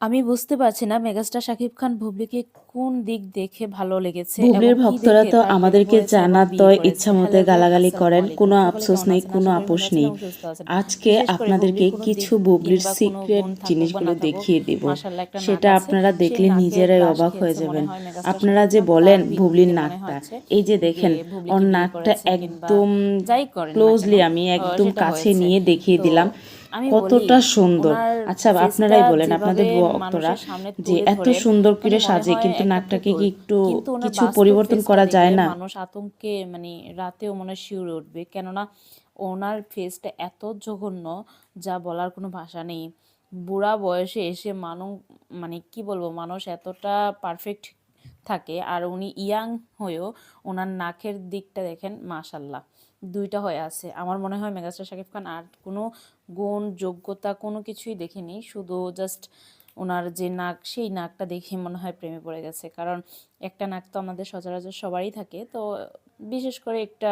আমি বুঝতে পারছি না মেগাস্টার শাকিব খান বুবলিকে কোন দিক দেখে ভালো লেগেছে কি ভক্তরা তো আমাদেরকে জানার তো ইচ্ছা মতো গালাগালি করেন। কোনো আফসোস নেই? কোনো আপোষ নেই। আজকে আপনাদেরকে কিছু দিক বুবলির সিক্রেট জিনিসগুলো দেখিয়ে দিব সেটা আপনারা দেখলে নিজেরাই অবাক হয়ে যাবেন আপনারা যে বলেন ভুবলির নাকটা এই যে দেখেন ওর নাকটা একদম যাই ক্লোজলি আমি একদম কাছে নিয়ে দেখিয়ে দিলাম কতটা সুন্দর। আচ্ছা আপনারাই বলেন আপনাদের ভক্তরা যে এত সুন্দর মানে করে সাজে কিন্তু নাকটাকে কি একটু কিছু পরিবর্তন করা যায় না। মানুষ আতঙ্কে মানে রাতেও মনে শিউরে উঠবে। কেননা ওনার ফেসটা এত জঘন্য যা বলার কোনো ভাষা নেই। বুড়া বয়সে এসে মানুষ মানে কি বলব মানুষ এতটা পারফেক্ট থাকে আর উনি ইয়াং হয়েও ওনার নাকের দিকটা দেখেন মাশাল্লাহ। দুইটা হয়ে আছে। আমার মনে হয় মেগাস্টার শাকিব খান আর কোনো গুণ, যোগ্যতা কোনো কিছুই দেখিনি। শুধু জাস্ট ওনার যে নাক, সেই নাকটা দেখে মনে হয় প্রেমে পড়ে গেছে। কারণ একটা নাক তো আমাদের সচরাচর সবারই থাকে। তো বিশেষ করে একটা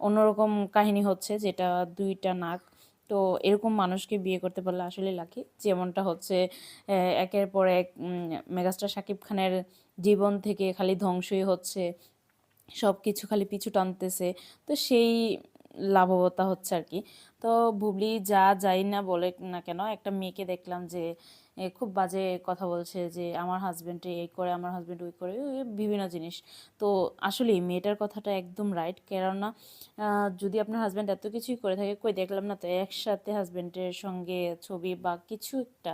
অন্যরকম কাহিনী হচ্ছে যেটা দুইটা নাক তো এরকম মানুষকে বিয়ে করতে পারলে আসলে লাকি যেমনটা হচ্ছে একের পর এক মেগাস্টার শাকিব খানের জীবন থেকে খালি ধ্বংসই হচ্ছে সব কিছু খালি পিছু টানতেছে। তো সেই লাভবতা হচ্ছে আর কি। তো বুবলি যা যাই না বলে না কেন, একটা মেয়েকে দেখলাম যে খুব বাজে কথা বলছে যে, আমার হাজব্যান্ড এই করে, আমার হাজব্যান্ড ওই করে বিভিন্ন জিনিস। তো আসলে মেয়েটার কথাটা একদম রাইট কেননা যদি আপনার হাজব্যান্ড এত কিছুই করে থাকে, কই দেখলাম না তো, একসাথে হাজব্যান্ডের সঙ্গে ছবি বা কিছু একটা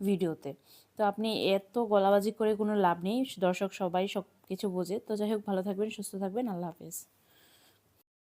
ভিডিওতে। তো আপনি এত গলাবাজি করে কোনো লাভ নেই, দর্শক সবাই সব কিছু বোঝে। তো যাই হোক, ভালো থাকবেন, সুস্থ থাকবেন, আল্লাহ হাফেজ।